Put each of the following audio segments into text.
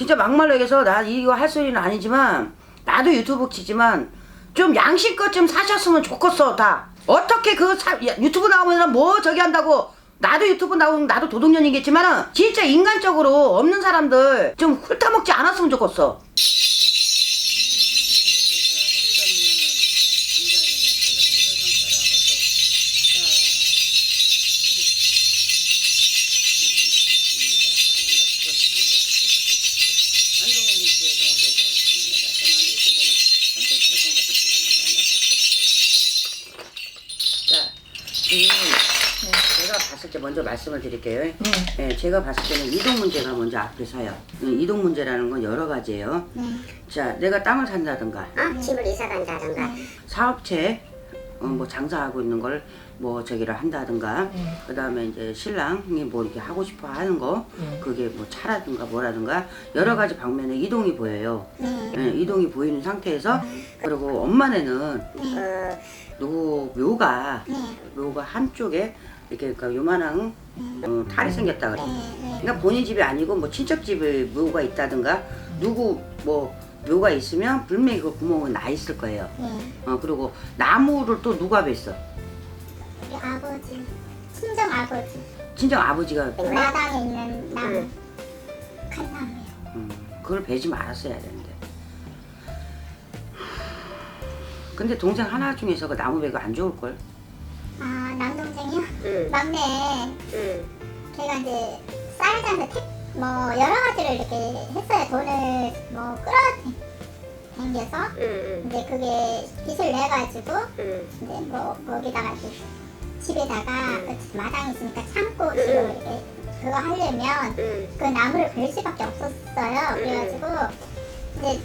진짜 막말로 얘기해서 나 이거 할 소리는 아니지만 나도 유튜브 치지만 좀 양심껏 좀 사셨으면 좋겠어 다. 어떻게 그 사- 야, 유튜브 나오면 뭐 저기 한다고. 나도 유튜브 나오면 나도 도둑년이겠지만은 진짜 인간적으로 없는 사람들 좀 훑어먹지 않았으면 좋겠어 때 먼저 말씀을 드릴게요. 네, 제가 봤을 때는 이동 문제가 먼저 앞에 서요. 음, 이동 문제라는 건 여러 가지예요. 자, 내가 땅을 산다든가 어? 집을 이사 간다던가. 사업체 어, 뭐 장사하고 있는 걸 뭐 저기를 한다든가 그다음에 이제 신랑이 뭐 이렇게 하고 싶어 하는 거 그게 뭐 차라든가 뭐라든가 여러 가지 방면에 이동이 보여요. 예, 이동이 보이는 상태에서 그리고 엄마네는 어, 누구 묘가 묘가 한쪽에 이렇게 그러니까 요만한 어, 탈이 생겼다 그래. 그러니까 본인 집이 아니고 뭐 친척 집에 묘가 있다든가 누구 뭐 묘가 있으면 분명히 그 구멍은 나 있을 거예요. 어 그리고 나무를 또 누가 뱄어? 우리 아버지, 친정 아버지, 친정 아버지가 그 마당에 있는 나무, 갓나무요. 음, 그걸 베지 말았어야 되는데. 근데 동생 하나 중에서 그 나무 베고 안 좋을 걸. 아 남동생이요? 응. 막내. 응. 걔가 이제 택, 뭐 여러 가지를 이렇게 했어요. 돈을 뭐 끌어당겨서 응. 이제 그게 빚을 내가지고 응. 이제 뭐 거기다가 이제 집에다가 그 마당 있으니까 창고 지금 이렇게 그거 하려면 응. 그 나무를 벨 수밖에 없었어요. 그래가지고 이제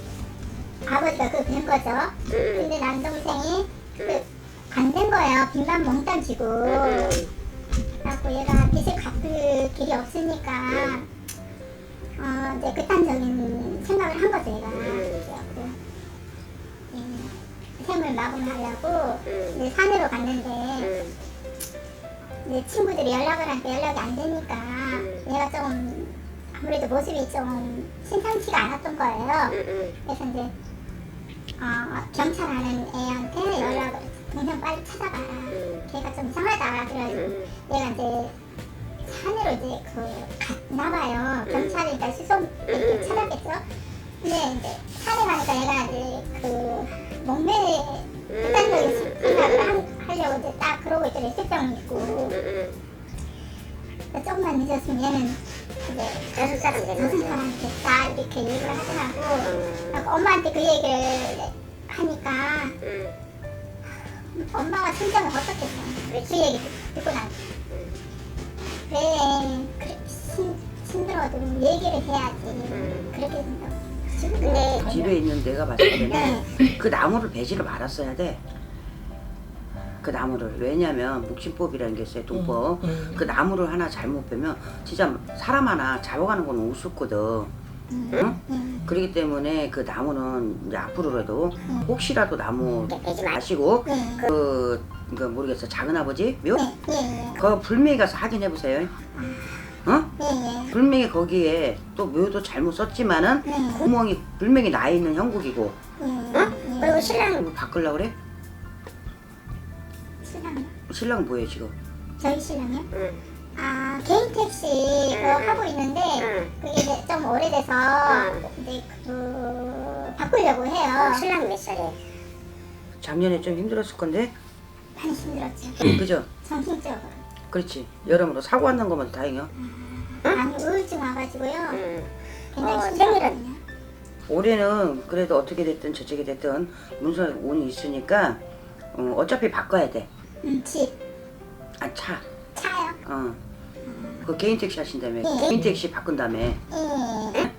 아버지가 그거 벤 거죠. 응. 근데 남동생이 안된 거예요. 빈만 몽땅 지고. 그래갖고 얘가 빚을 갚을 길이 없으니까 어 이제 극단적인 생각을 한 거죠 얘가. 그래갖고 이 샘을 마감하려고 이제 산으로 갔는데 이제 친구들이 연락을 하니까 연락이 안 되니까 얘가 좀 아무래도 모습이 좀 심상치가 않았던 거예요. 그래서 이제 어, 경찰 아는 애한테 연락을 동생 빨리 찾아가. 걔가 좀 이상하다. 그래가지고 얘가 이제 산으로 이제 그 갔나봐요. 경찰이니까 수송 이렇게 찾았겠죠. 근데 이제 산에 가니까 얘가 이제 그 목매 극단적인 생각을 한- 하려고 이제 딱 그러고 있더니 실병 있고 조금만 늦었으면 얘는 이제 다섯 사람 거지. 사람한테 다 이렇게 얘기를 하더라고. 엄마한테 그 얘기를 엄마가 심정이 어떻겠어. 그 얘기 듣고 나서. 왜 그렇게 힘, 힘들어도 얘기를 해야지. 그렇게 된다고. 근데 집에 있는 내가 봤을 때는 그 나무를 베지를 말았어야 돼. 그 나무를 왜냐면 묵신법이라는 게 있어요 동법 그 나무를 하나 잘못 빼면 진짜 사람 하나 잡아가는 건 우습거든 응? 그렇기 때문에 그 나무는 이제 앞으로라도 혹시라도 나무 마. 마시고 네. 그, 그 모르겠어 작은 아버지 묘? 예, 예, 그 불매기 가서 확인해 보세요 어? 예, 예. 불매기 거기에 또 묘도 잘못 썼지만은 네. 구멍이 불매기 나 있는 형국이고 예. 그리고 신랑 이거 바꾸려고 그래? 신랑, 신랑 뭐예요 지금? 저희 신랑이요? 응. 아, 개인 택시 그거 하고 있는데, 응. 그게 이제 좀 오래돼서, 이제 그, 바꾸려고 해요. 어, 신랑 몇 살이에요? 작년에 좀 힘들었을 건데 많이 힘들었죠. 그죠? 정신적으로. 그렇지 여러모로 사고 안 난 것만 다행이야 아니, 우울증 와가지고요. 응. 굉장히 어, 힘들거든요. 올해는 그래도 어떻게 됐든 저쪽이 됐든 문서 운이 있으니까 어, 어차피 바꿔야 돼. 음, 집, 아 차. 차요. 어. 그 개인 택시 하신다며. 네. 개인 택시 바꾼다며. 예.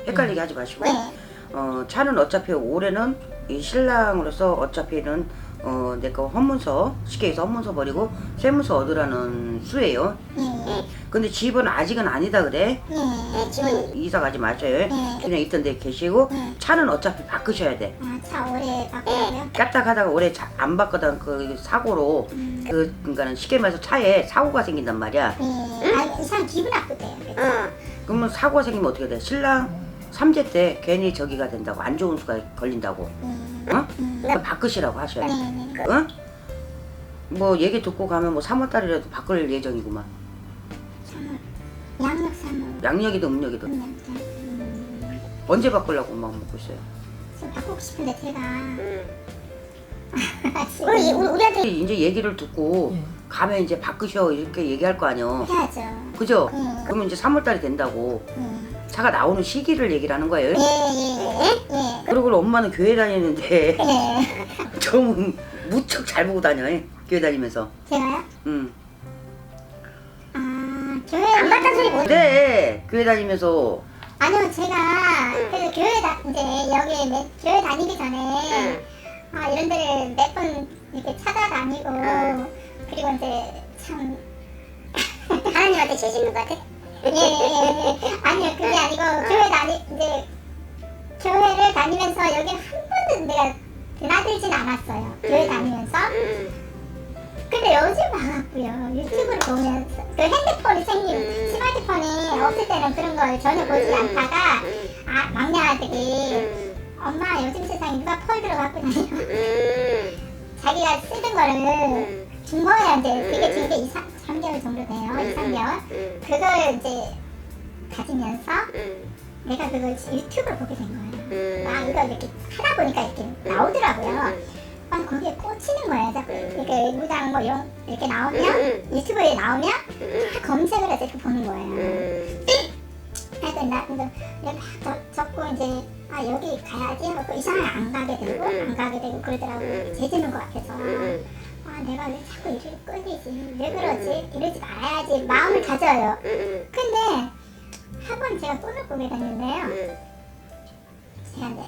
헷갈리게 하지 마시고. 네. 어 차는 어차피 올해는 이 신랑으로서 어차피는 어 내거 헌문서 쉽게 해서 헌문서 버리고 세무서 얻으라는 수예요. 예. 근데 집은 아직은 아니다 그래. 집은 이사 가지 마셔요. 네. 그냥 있던 데 계시고 네. 차는 어차피 바꾸셔야 돼. 아, 차 오래 바꾸고요. 까딱하다가 올해 자- 안 바꾸던 그 사고로 그 그러니까는 쉽게 말해서 차에 사고가 생긴단 말이야. 예. 아, 이상 기분 나쁘대요. 어. 그러면 사고가 생기면 어떻게 돼? 신랑 삼재 때 괜히 저기가 된다고 안 좋은 수가 걸린다고 음. 어? 음. 그러니까 바꾸시라고 하셔야 돼 네네. 어? 뭐 얘기 듣고 가면 뭐 3월 달이라도 바꿀 예정이구만 양력 삼월. 양력이든 음력이든 그냥 음. 언제 바꾸려고 마음 먹고 있어요 좀 바꾸고 싶은데 제가 우리 지금 우리 우리한테 이제 얘기를 듣고 예. 가면 이제 바꾸셔 이렇게 얘기할 거 아니에요 해야죠. 그죠? 응. 그러면 이제 3월달이 된다고 음. 차가 나오는 시기를 얘기를 하는 거예요 예예예. 예. 그리고 엄마는 교회 다니는데 예. 좀 무척 잘 보고 다녀 교회 다니면서 제가요? 응. 아 교회 안 갔다 소리 못. 네 교회 다니면서 아니요 제가 그래서 교회 다 이제 여기 매, 교회 다니기 전에 아 이런 데를 몇 번 이렇게 찾아다니고 그리고 이제 참 하나님한테 죄 짓는 것 같아. 예, 예, 예. 아니요 그게 아니고 교회 다니 이제 교회를 다니면서 여기 한 번도 내가 드나들진 않았어요. 교회 다니면서. 근데 요즘 와갖고요 유튜브를 보면서 그 핸드폰이 생긴 스마트폰이 없을 때는 그런 걸 전혀 보지 않다가 아 막내 아들이 엄마 요즘 세상에 누가 폴드로 갖고 다녀? 자기가 쓰던 거를 준 거예요 이제 그게 준게 2, 3개월 정도 돼요. 2, 3개월. 그걸 이제 가지면서 내가 그걸 유튜브를 보게 된 거예요. 아 이거 이렇게 하다 보니까 이렇게 나오더라고요. 아 거기에 꽂히는 거예요. 자꾸 이렇게 무당 뭐 이런 이렇게 나오면 유튜브에 나오면 다 검색을 해서 이렇게 보는 거예요. 나 근데 이렇게 막 적- 적고 이제 아 여기 가야지 하고 이상하게 안 가게 되고 안 가게 되고 그러더라고요. 재주는 것 같아서 아 내가 왜 자꾸 이렇게 끌리지 왜 그러지? 이러지 말아야지. 마음을 가져요. 근데 한 번 제가 꿈을 꾸게 됐는데요. 제가 이제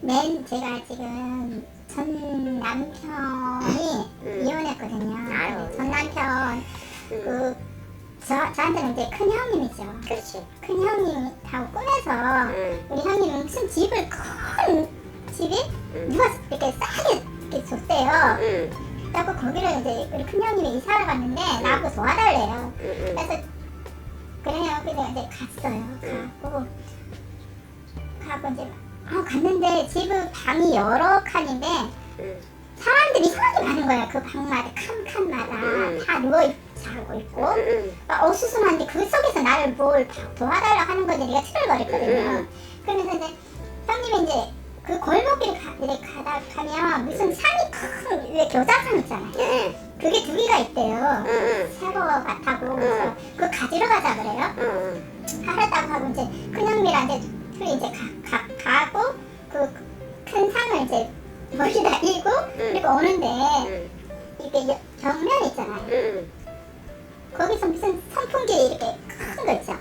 맨 제가 지금 전 남편이 이혼했거든요. 아유. 전 남편 그 저, 저한테는 이제 큰 형님이죠. 그렇지. 큰 형님하고 꿈에서 우리 형님은 무슨 집을 큰 집이? 누가 이렇게 싸게 이렇게 줬대요. 그래서 거기를 이제 우리 큰 형님이 이사를 갔는데 나하고 도와달래요. 그래서 그래요. 그래서 이제 갔어요. 가고 가고 이제 아, 갔는데 집은 방이 여러 칸인데 사람들이 이상하게 많은 거예요. 그 방마다 칸칸마다 다 누워 있- 자고 있고 막 어수선한데 그 속에서 나를 뭘 도와달라고 하는 건지 내가 트을거렸거든요. 그러면서 이제 형님이 이제 그 골목길 가, 이렇게 가다 가면 무슨 산이 큰왜 교자산 있잖아요. 그게 두 개가 있대요. 새거 같다고 그래서 그거 가지러 가자 그래요. 하랬다고 하고 이제 큰 이제 둘이 이제 가, 가, 가고 그큰 상을 이제 머리 다니고 그리고 오는데 이게 여- 벽면 있잖아요. 거기서 무슨 선풍기 이렇게 큰 거 있죠.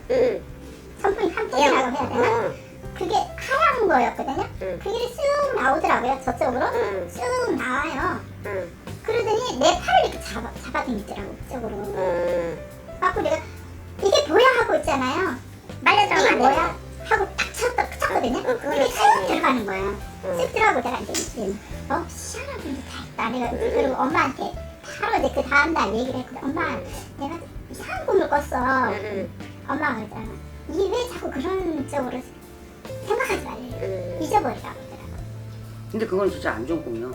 선풍기 한 풍이라고 해야 되나? 그게 거였거든요. 그게 쑥 나오더라고요. 저쪽으로 쑥 나와요. 그러더니 내 팔을 이렇게 잡아, 잡아당기더라고 그쪽으로. 갖고 내가 이게 뭐야 하고 있잖아요. 말려들어가면 이게 안 뭐야 하고 딱 쳤다, 쳤거든요. 응, 그거는 그게 쑥. 들어가는 거예요. 응. 쑥 들어가고 내가 이제 어 시원한 분도 다 있다. 내가 그리고 엄마한테 바로 이제 그 다음 날 얘기를 했거든. 엄마 내가 이상한 꿈을 꿨어. 엄마가 그러더라. 이왜 자꾸 그런 쪽으로 생각하지 말래. 잊어버리라고 그러더라고. 근데 그건 진짜 안 좋은 꿈이요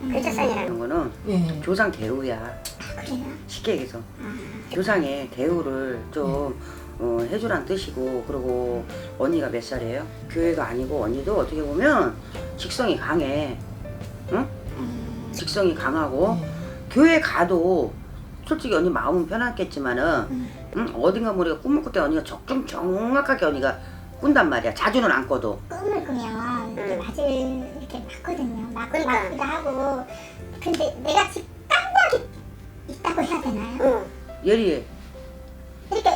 글자상이라는 그런 거는 예. 조상 대우야 아 그래요? 쉽게 얘기해서 아, 조상의 대우를 좀 어, 해주란 뜻이고 그리고 언니가 몇 살이에요? 교회가 아니고 언니도 어떻게 보면 직성이 강해 응? 음, 직성이 강하고 예. 교회 가도 솔직히 언니 마음은 편했겠지만은 음. 응? 어딘가 모르게 꿈을 꿀때 언니가 적정 정확하게 언니가 꾼단 말이야 자주는 안 꿔도 꿈을 꾸면 이렇게 맞을 이렇게 맞거든요. 맞고 그러니까. 맞기도 하고. 근데 내가 지금 깜빡이 있다고 해야 되나요? 예리 이렇게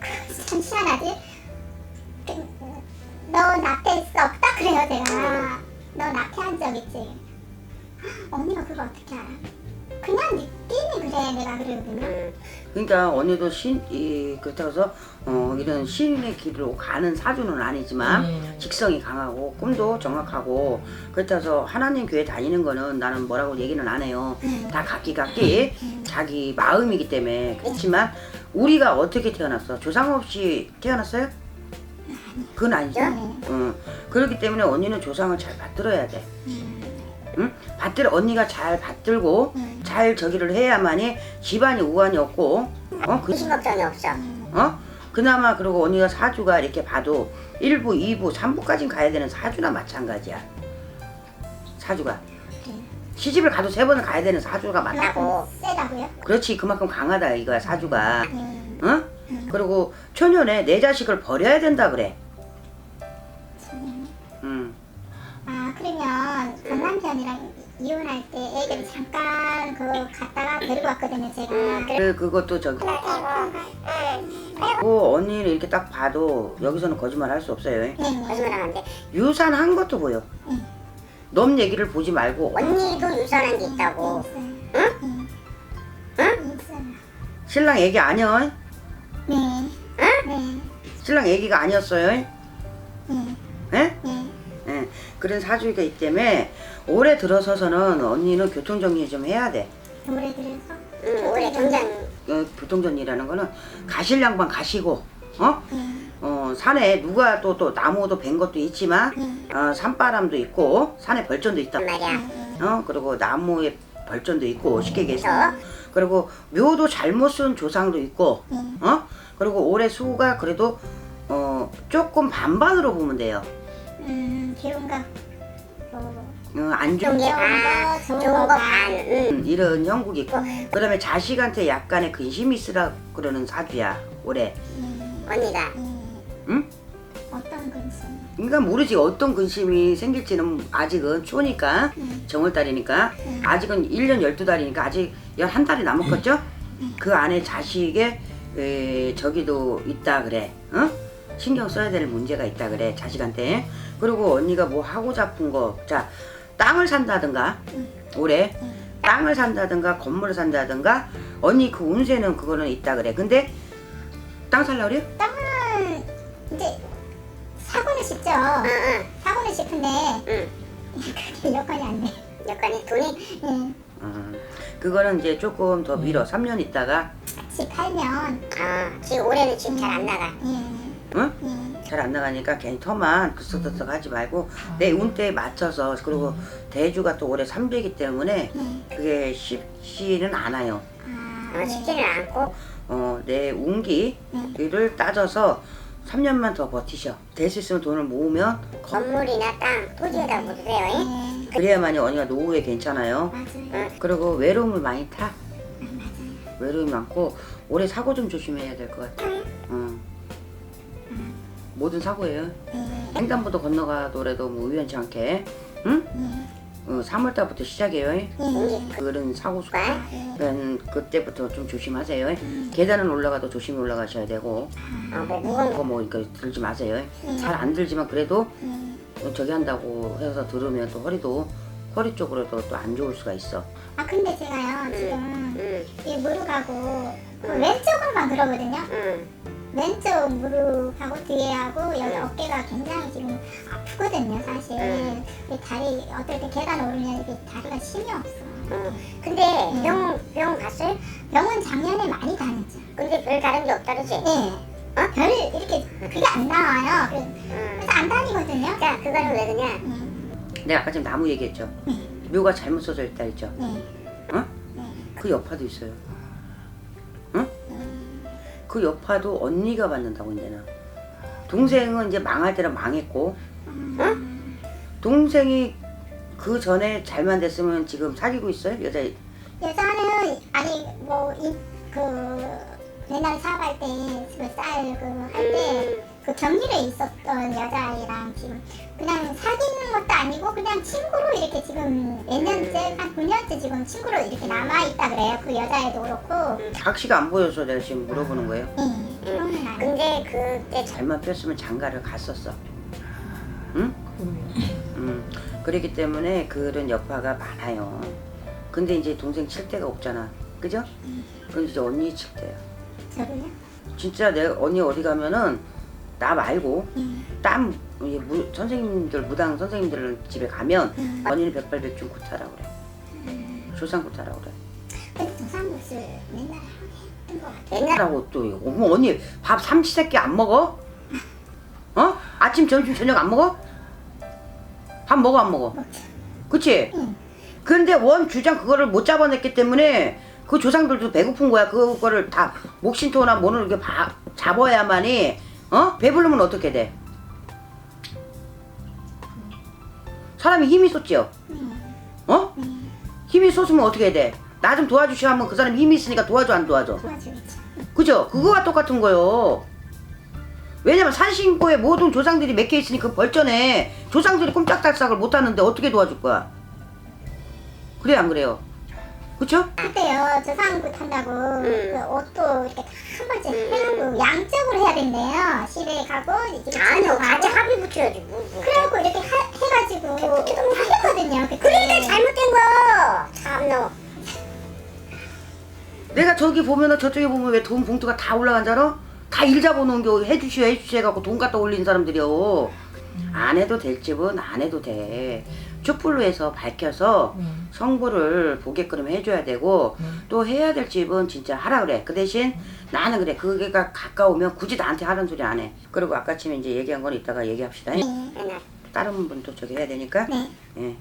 그, 참 희한하지? 그, 너 낙태했어 없다 그래요 제가 너 낙태한 적 있지? 언니가 그걸 어떻게 알아? 그냥 느낌이 그래 내가 그러거든요 그러니까 언니도 신, 이, 그렇다고 해서 어, 이런 신의 길로 가는 사주는 아니지만 음. 직성이 강하고 꿈도 정확하고 그렇다고 해서 하나님 교회 다니는 거는 나는 뭐라고 얘기는 안 해요. 음. 다 각기 각기 자기 마음이기 때문에 그렇지만 우리가 어떻게 태어났어? 조상 없이 태어났어요? 그건 아니죠. 네. 응. 그렇기 때문에 언니는 조상을 잘 받들어야 돼. 응? 받들 언니가 잘 받들고 음. 잘 저기를 해야만이 집안이 우환이 없고 어? 그, 무슨 걱정이 없어. 어? 그나마 그리고 언니가 사주가 이렇게 봐도 1부, 2부, 3부까지 가야 되는 사주나 마찬가지야. 사주가. 시집을 가도 세 번은 가야 되는 사주가 맞다. 하고. 세다고요? 그렇지 그만큼 강하다 이거야 사주가. 음. 응? 그리고 초년에 내 자식을 버려야 된다 그래. 응. 아 그러면 전 남편이랑 이혼할 때 애들 잠깐 그 갔다가 데리고 왔거든요 제가. 그 그것도 저기. 그 언니는 이렇게 딱 봐도 여기서는 거짓말 할 수 없어요. 네. 거짓말하면 안 돼. 유산한 것도 보여. 응. 넘 얘기를 보지 말고 언니도 유산한 게 있다고. 응? 응? 응? 있어요. 신랑 얘기 아니여. 네. 네. 신랑 얘기가 아니었어요. 네. 예? 네. 예. 그런 사주가 있기 때문에 올해 들어서서는 언니는 교통정리 좀 해야 돼. 노래 들어서. 응, 올해 경장 어, 교통정리라는 거는 가실 양반 가시고, 어? 네. 어, 산에 누가 또, 또 나무도 벤 것도 있지만, 네. 어, 산바람도 있고, 산에 벌전도 있다. 말이야. 어? 그리고 나무에 벌전도 있고, 쉽게 얘기해서. 그리고 묘도 잘못 쓴 조상도 있고, 네. 어? 그리고 올해 수가 그래도, 어, 조금 반반으로 보면 돼요. 음, 거. 어, 안 좋은 게 반, 거, 좋은 좋은 거거 반. 응. 음, 이런 형국이 있고, 네. 그 다음에 자식한테 약간의 근심이 있으라 그러는 사주야, 올해. 네. 언니가. 네. 응? 어떤 근심? 그러니까 모르지 어떤 근심이 생길지는 아직은 추우니까 음. 정월달이니까 음. 아직은 1년 12달이니까 아직 11달이 남았겠죠? 그 안에 자식의 에, 저기도 있다 그래 어? 신경 써야 될 문제가 있다 그래 자식한테 그리고 언니가 뭐 하고 잡은 거자 땅을 산다든가 올해 땅을 산다든가 건물을 산다든가 언니 그 운세는 그거는 있다 그래 근데 땅 살라 그래? 땅은 이제 사고는 쉽죠. 응, 응, 사고는 싶은데 응. 그게 여건이 안 돼. 여건이 돈이 예. 음, 그거는 이제 조금 더 미뤄 3년 있다가 집 팔면 아, 지금 올해는 지금 잘 안 나가. 예. 응? 예. 잘 안 나가니까 괜히 터만 그썩그썩 하지 말고 내 운때에 맞춰서 그리고 대주가 또 올해 300이기 때문에 예. 그게 쉽지는 않아요. 아, 어, 네. 쉽지는 않고 어, 내 운기를 따져서 3년만 더 버티셔. 될 수 있으면 돈을 모으면 거- 건물이나 땅, 토지에다 묻으세요. 잉? 예. 그래야만이 언니가 노후에 괜찮아요. 맞아요. 그리고 외로움을 많이 타. 외로움이 많고 올해 사고 좀 조심해야 될 것 같아. 응. 모든 사고예요. 예. 횡단보도 건너가더라도 뭐 우연치 않게, 응? 예. 어, 3월달부터 시작이에요. 예. 그런 사고 수가. 과 그러니까 그때부터 좀 조심하세요. 계단은 올라가도 조심히 올라가셔야 되고, 어, 뭐 무거운 그거 뭐 이렇게 들지 마세요. 음. 잘안 들지만 그래도 예. 저기 한다고 해서 들으면 또 허리도 허리 쪽으로도 또 안 좋을 수가 있어. 아 근데 제가요 지금 응, 이 무릎하고 그 왼쪽으로만 그러거든요. 응. 왼쪽 무릎하고 뒤에하고 여기 어깨가 굉장히 지금 아프거든요 사실. 음. 이 다리 어떨 때 계단 오르면 이게 다리가 힘이 없어. 응. 근데 병, 병 갔어요? 병원 작년에 많이 다녔죠. 근데 별 다른 게 없다 그러지? 예. 어? 별 이렇게 그게 안 나와요. 그래서 응. 그래서 안 다니거든요. 자, 그거는 왜 그러냐? 예. 내가 아까 지금 나무 얘기했죠. 네. 묘가 잘못 써져 있다 했죠. 예. 어? 네. 그 여파도 있어요. 응? 그 여파도 언니가 받는다고 이제는. 동생은 이제 망할 때는 망했고, 응? 동생이 그 전에 잘만 됐으면 지금 사귀고 있어요 여자. 여자는 아니 뭐이그 옛날에 사업할 때그 격리에 있었던 여자아이랑 지금 그냥 사귀는 것도 아니고 그냥 친구로 이렇게 지금 몇 년째 한 9년째 지금 친구로 이렇게 남아 있다 그래요 그 여자애도 그렇고 각시가 안 보여서 내가 지금 물어보는 거예요. 예 아니 근데 그때 잘만 폈으면 장가를 갔었어. 응? 음. 그렇기 때문에 그런 여파가 많아요. 근데 이제 동생 칠 데가 없잖아. 그죠? 그럼 이제 언니 칠 때야. 저도요 진짜 내가 언니 어디 가면은 나 말고 예. 땀 이제 무, 선생님들 무당 선생님들 집에 가면 음. 언니는 백발백중 구타라 그래. 조상 구타라 그래. 근데 조상국술 맨날 했던 것 같아요 옛날 라고 또 어머 언니 밥 삼시세끼 안 먹어? 어? 아침 점심 저녁 안 먹어? 밥 먹어 안 먹어? 그치? 응. 근데 원 주장 그거를 못 잡아냈기 때문에 그 조상들도 배고픈 거야. 그거를 다 목신토나 뭐를 이렇게 바, 잡아야만이 어 배부르면 어떻게 돼? 사람이 힘이 쏟지요. 어? 힘이 쏟으면 어떻게 돼? 나 좀 도와주시오 하면 그 사람이 힘이 있으니까 도와줘 안 도와줘? 도와주겠지. 그죠? 그거와 똑같은 거요. 왜냐면 산신고에 모든 조상들이 몇 개 있으니 그 벌전에 조상들이 꼼짝달싹을 못 하는데 어떻게 도와줄 거야? 그래 안 그래요? 그쵸? 그때요 저상구 탄다고 그 옷도 이렇게 다 한 번째 해놓고 양쪽으로 해야 된대요. 시댁에 가고 이제 아니 집에 같이. 합의 붙여야지 뭐, 뭐. 그래갖고 이렇게 하, 해가지고 했거든요. 그때. 그러니까 잘못된 거 참너 내가 저기 보면은 저쪽에 보면 왜 돈 봉투가 다 올라간 줄 알아? 다일 잡아놓은 게 해주시오 해주시오 해갖고 돈 갖다 올리는 사람들이요. 안 해도 될 집은 안 해도 돼. 촛불로 해서 밝혀서 성부를 보게끔 해줘야 되고 또 해야 될 집은 진짜 하라 그래. 그 대신 나는 그래. 그게가 가까우면 굳이 나한테 하는 소리 안 해. 그리고 아까쯤에 이제 얘기한 건 이따가 얘기합시다. 네. 다른 분도 저기 해야 되니까. 네. 예.